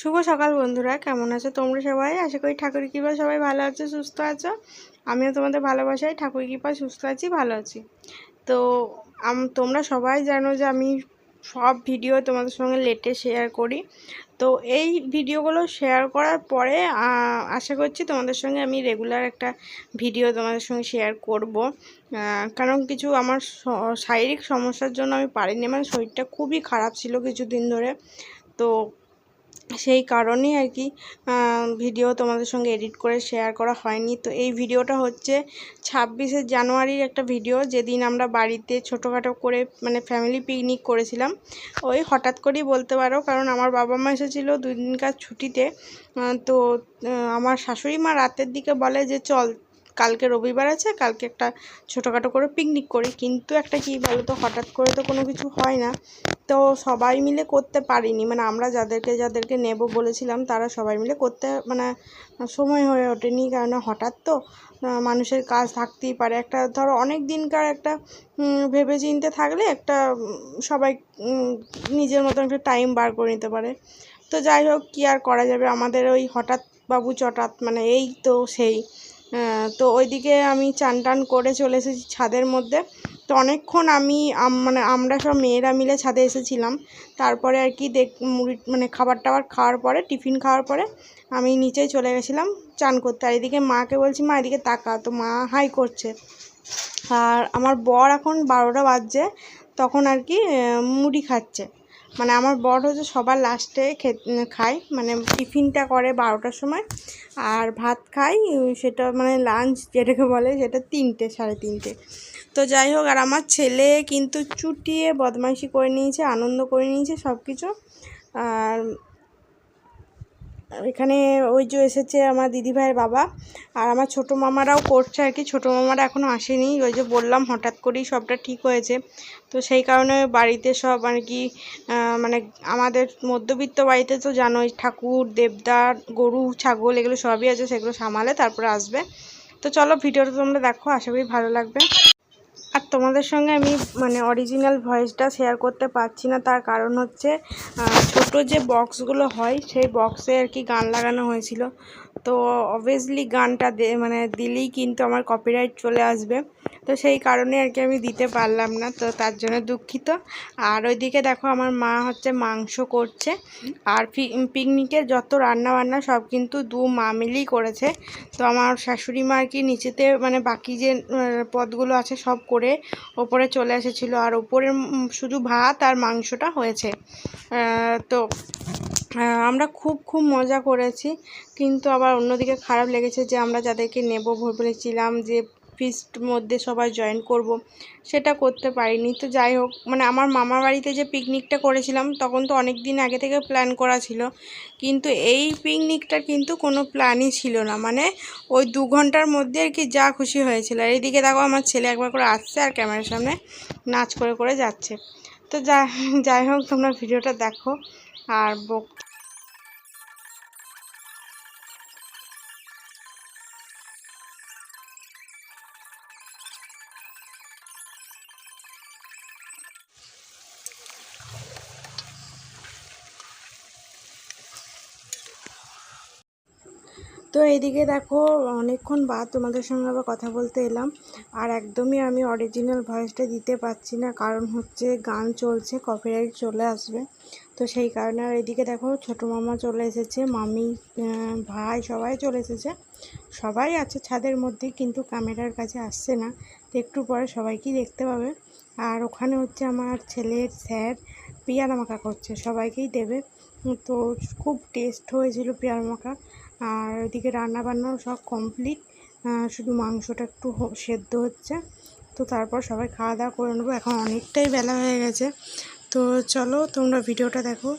শুভ সকাল বন্ধুরা, কেমন আছো তোমরা সবাই? আশা করি ঠাকুর কৃপা সবাই ভালো আছো, সুস্থ আছো। আমিও তোমাদের ভালোবাসাই ঠাকুর কৃপা সুস্থ আছি, ভালো আছি। তো তোমরা সবাই জানো যে আমি সব ভিডিও তোমাদের সঙ্গে লেটে শেয়ার করি। তো এই ভিডিওগুলো শেয়ার করার পরে আশা করছি তোমাদের সঙ্গে আমি রেগুলার একটা ভিডিও তোমাদের সঙ্গে শেয়ার করব। কারণ কিছু আমার শারীরিক সমস্যার জন্য আমি পারিনি মানে শরীরটা খুবই খারাপ ছিল কিছুদিন ধরে। তো সেই কারণেই আর কি ভিডিও তোমাদের সঙ্গে এডিট করে শেয়ার করা হয়নি। তো এই ভিডিওটা হচ্ছে ছাব্বিশে জানুয়ারির একটা ভিডিও, যেদিন আমরা বাড়িতে ছোটোখাটো করে মানে ফ্যামিলি পিকনিক করেছিলাম। ওই হঠাৎ করেই বলতে পারো, কারণ আমার বাবা মা এসেছিল দুই দিনকার ছুটিতে। তো আমার শাশুড়ি মা রাতের দিকে বলে যে, চল কালকে রবিবার আছে কালকে একটা ছোটোখাটো করে পিকনিক করি। কিন্তু একটা কী বলো তো হঠাৎ করে তো কোনো কিছু হয় না। তো সবাই মিলে করতে পারিনি। মানে আমরা যাদেরকে যাদেরকে নেব বলেছিলাম তারা সবাই মিলে করতে মানে সময় হয়ে ওঠেনি। কেননা হঠাৎ তো মানুষের কাজ থাকতেই পারে। একটা ধরো অনেক দিনকার একটা উম, ভেবেচিন্তে থাকলে একটা সবাই নিজের মতন একটা টাইম বার করে নিতে পারে। তো যাই হোক কী আর করা যাবে? আমাদের ওই হঠাৎ বাবু চটাৎ মানে এই তো সেই। তো ওইদিকে আমি চান টান করে চলে এসেছি ছাদের মধ্যে। তো অনেকক্ষণ আমি মানে আমরা সব মেয়েরা মিলে ছাদে এসেছিলাম। তারপরে আর কি দেখ, মুড়ি মানে খাবার টাবার খাওয়ার পরে, টিফিন খাওয়ার পরে আমি নিচেই চলে গেছিলাম চান করতে। আর এদিকে মাকে বলছি, মা, এদিকে তাকা। তো মা হাই করছে। আর আমার বর এখন বারোটা বাজছে, তখন আর কি মুড়ি খাচ্ছে। মানে আমার বড় হচ্ছে সবার লাস্টে খায় মানে টিফিনটা করে বারোটার সময় আর ভাত খাই সেটা মানে লাঞ্চ যেটাকে বলে সেটা তিনটে, সাড়ে তিনটে। তো যাই হোক, আর আমার ছেলে কিন্তু চুটিয়ে বদমাইশি করে নিয়েছে, আনন্দ করে নিয়েছে সব কিছু আর এখানে ওই যে এসেছে আমার দিদিভাইয়ের বাবা আর আমার ছোটো মামারাও করছে আর কি। ছোটো মামারা এখনও আসেনি। ওই যে বললাম, হঠাৎ করেই সবটা ঠিক হয়েছে। তো সেই কারণে বাড়িতে সব আর কি মানে আমাদের মধ্যবিত্ত বাড়িতে তো জানোই, ঠাকুর দেবদার গরু, ছাগল এগুলো সবই আছে, সেগুলো সামালে তারপরে আসবে। তো চলো ভিডিওটা তোমরা দেখো, আশা করি ভালো লাগবে। আর তোমাদের সঙ্গে আমি মানে অরিজিনাল ভয়েসটা শেয়ার করতে পারছি না, তার কারণ হচ্ছে ছোট যে বক্সগুলো হয়, সেই বক্সে আর কি গান লাগানো হয়েছিল। তো অবভিয়াসলি গানটা মানে দিলেই কিন্তু আমার কপিরাইট চলে আসবে। তো সেই কারণে আর কি আমি দিতে পারলাম না, তো তার জন্য দুঃখিত। আর ওইদিকে দেখো আমার মা হচ্ছে মাংস করছে। আর পিকনিকের যত রান্না বান্না সব কিন্তু দু মা মিলেই করেছে। তো আমার শাশুড়ি মা আর কি নিচেতে মানে বাকি যে পদগুলো আছে সব করে ওপরে চলে এসেছিল। আর ওপরে শুধু ভাত আর মাংসটা হয়েছে। তো আমরা খুব খুব মজা করেছি। কিন্তু আবার অন্যদিকে খারাপ লেগেছে যে আমরা যাদেরকে নেব বলেছিলাম যে ফিস্ট মধ্যে সবাই জয়েন করব, সেটা করতে পারিনি। তো যাই হোক মানে আমার মামার বাড়িতে যে পিকনিকটা করেছিলাম, তখন তো অনেক দিন আগে থেকে প্ল্যান করা ছিল। কিন্তু এই পিকনিকটার কিন্তু কোনো প্ল্যানই ছিল না। মানে ওই দু ঘণ্টার মধ্যে আর কি যা খুশি হয়েছিল। আর এইদিকে দেখো আমার ছেলে একবার করে আসছে আর ক্যামেরার সামনে নাচ করে করে যাচ্ছে। তো যা, যাই হোক, তোমরা ভিডিওটা দেখো। আর বক তো এইদিকে দেখো, অনেকক্ষণ বাদ তোমাদের সঙ্গে আবার কথা বলতে এলাম। আর একদমই আমি অরিজিনাল ভয়েসটা দিতে পারছি না, কারণ হচ্ছে গান চলছে কপিরাইট চলে আসবে। তো সেই কারণে আর এদিকে দেখো, ছোটো মামা চলে এসেছে, মামি ভাই সবাই চলে এসেছে। সবাই আছে ছাদের মধ্যে, কিন্তু ক্যামেরার কাছে আসছে না। তো একটু পরে সবাইকেই দেখতে পাবে। আর ওখানে হচ্ছে আমার ছেলের স্যার পিয়ারা মাখা করছে, সবাইকেই দেবে। তো খুব টেস্ট হয়েছিল পিয়ারা মাখা আর ওইদিকে রান্না বান্নাও সব কমপ্লিট শুধু মাংসটা একটু সেদ্ধ হচ্ছে। তো তারপর সবাই খাওয়া দাওয়া করে নেব। এখন অনেকটাই বেলা হয়ে গেছে। তো চলো তোমরা ভিডিওটা দেখো।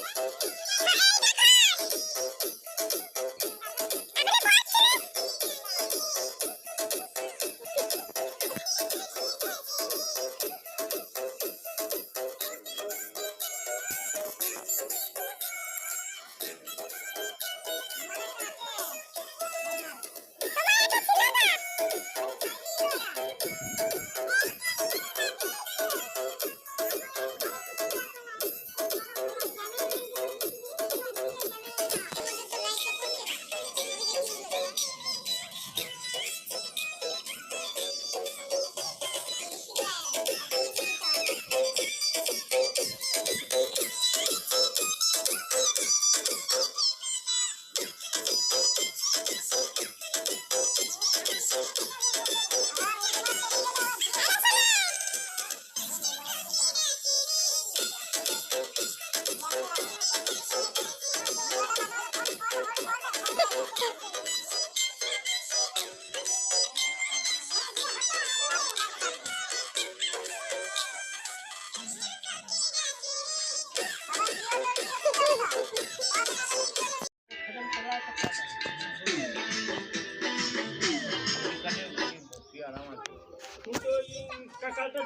母方!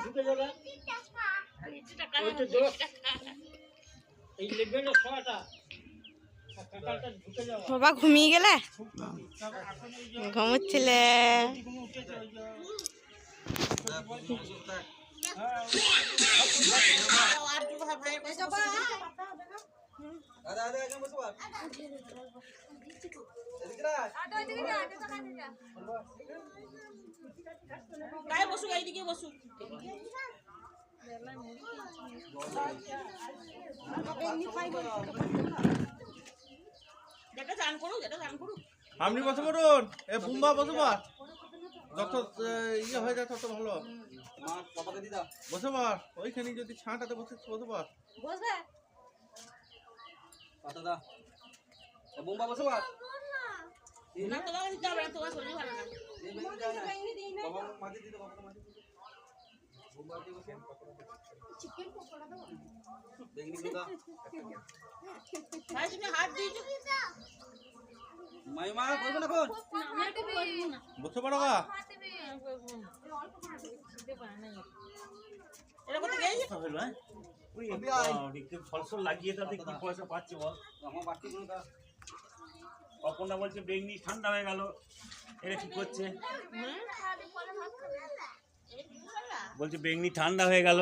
ঢুকে যাবে ওইটা দো এই লেভেলে যাবে বাবা ঘুমিয়ে গেলে? ঘুমোচ্ছিলে। বসুক এইদিকে বসুক। যেটা চান করুক যেটা চান করুক। আপনি বসে পড়ুন। এ বুম্বা বসে যত ইয়ে হয়ে যায় তত ভালো বসে ওইখানে যদি ছাঁটাতে বসে বসে পার বসবে? না তোমাকে দিতে হবে তোমার শরীর ভালো না। ভাই তুমি হাত দিয়েছ? বসে পারো গা। এটা করতে গেছি ফলসল লাগিয়ে তাতে কি পয়সা পাচ্ছে বল। অপর্ণা বলছে বেগনি ঠান্ডা হয়ে গেল। এটা কি করছে? বলছে বেগনি ঠান্ডা হয়ে গেল।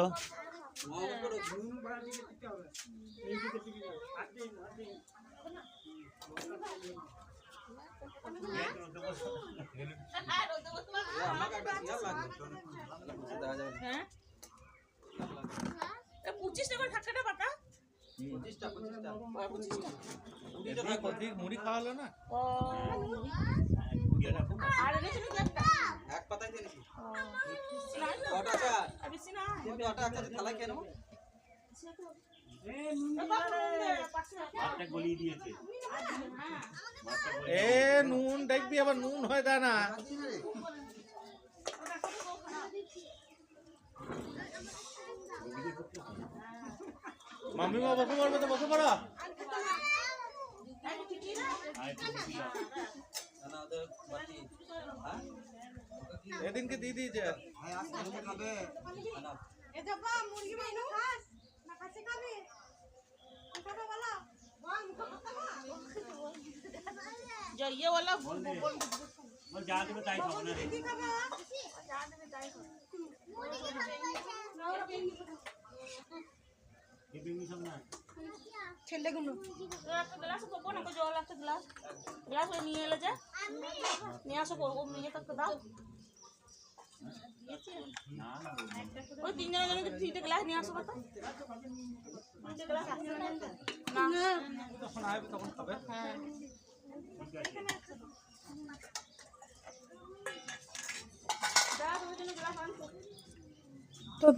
হ্যাঁ পঁচিশ টাকা ঠাক্কাটা পাতা এদিক মুড়ি খাওয়ালো না আর এক পাতায় এ নুন দে, দেখবি আবার নুন হয়ে দেয় না মাম্মিমা বসে পড়বে তো। বসে পড়ো এদিনকে দিয়ে দিয়েছে জড়িয়ে বলা যা দেবে তাই খাবো না রে যা দেবে তাই ছেলেগুলো গ্লাস করবো না জল একটা গ্লাস গ্লাস নিয়ে এলে যে নিয়ে আসো করবো নিয়ে তাকে দাও তো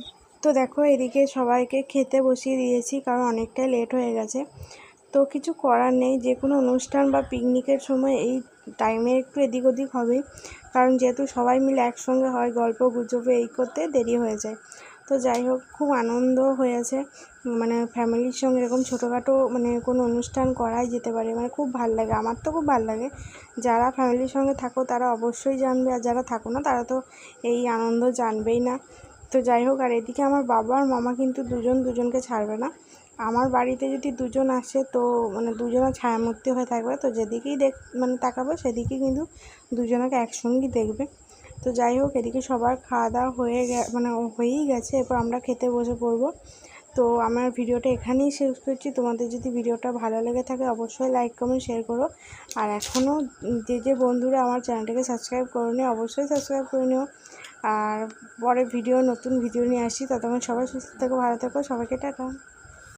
তো দেখো এদিকে সবাইকে খেতে বসিয়ে দিয়েছি কারণ অনেকটাই লেট হয়ে গেছে। তো কিছু করার নেই, যে কোনো অনুষ্ঠান বা পিকনিকের সময় এই টাইমে একটু এদিক ওদিক হবেই কারণ যেহেতু সবাই মিলে একসঙ্গে হয়, গল্প গুজবে এই করতে দেরি হয়ে যায়। তো যাই হোক, খুব আনন্দ হয়েছে। মানে ফ্যামিলির সঙ্গে এরকম ছোটোখাটো মানে কোনো অনুষ্ঠান করাই যেতে পারে। মানে খুব ভালো লাগে, আমার তো খুব ভালো লাগে। যারা ফ্যামিলির সঙ্গে থাকো তারা অবশ্যই জানবে, আর যারা থাকো না তারা তো এই আনন্দ জানবেই না। তো যাই হোক, আর এদিকে আমার বাবা আর মামা কিন্তু দুজন দুজনকে ছাড়বে না। আমার বাড়িতে যদি দুজন আসে, তো মানে দুজনে ছায়ামূর্তি হয়ে থাকবে। তো যেদিকেই দেখ মানে তাকাবে, সেদিকেই কিন্তু দুজনকে একসঙ্গেই দেখবে। তো যাই হোক, এদিকে সবার খাওয়া দাওয়া হয়ে গে মানে হয়েই গেছে। এরপর আমরা খেতে বসে পড়ব। তো আমার ভিডিওটা এখানেই শেষ করছি। তোমাদের যদি ভিডিওটা ভালো লেগে থাকে, অবশ্যই লাইক, কমেন্ট, শেয়ার করো। আর এখনও যে যে বন্ধুরা আমার চ্যানেলটাকে সাবস্ক্রাইব করোনি, অবশ্যই সাবস্ক্রাইব করে নিও। আর পরে ভিডিও, নতুন ভিডিও নিয়ে আসি ততক্ষণ সবাই সুস্থ থেকো, ভালো থেকো। সবাইকে টাটা।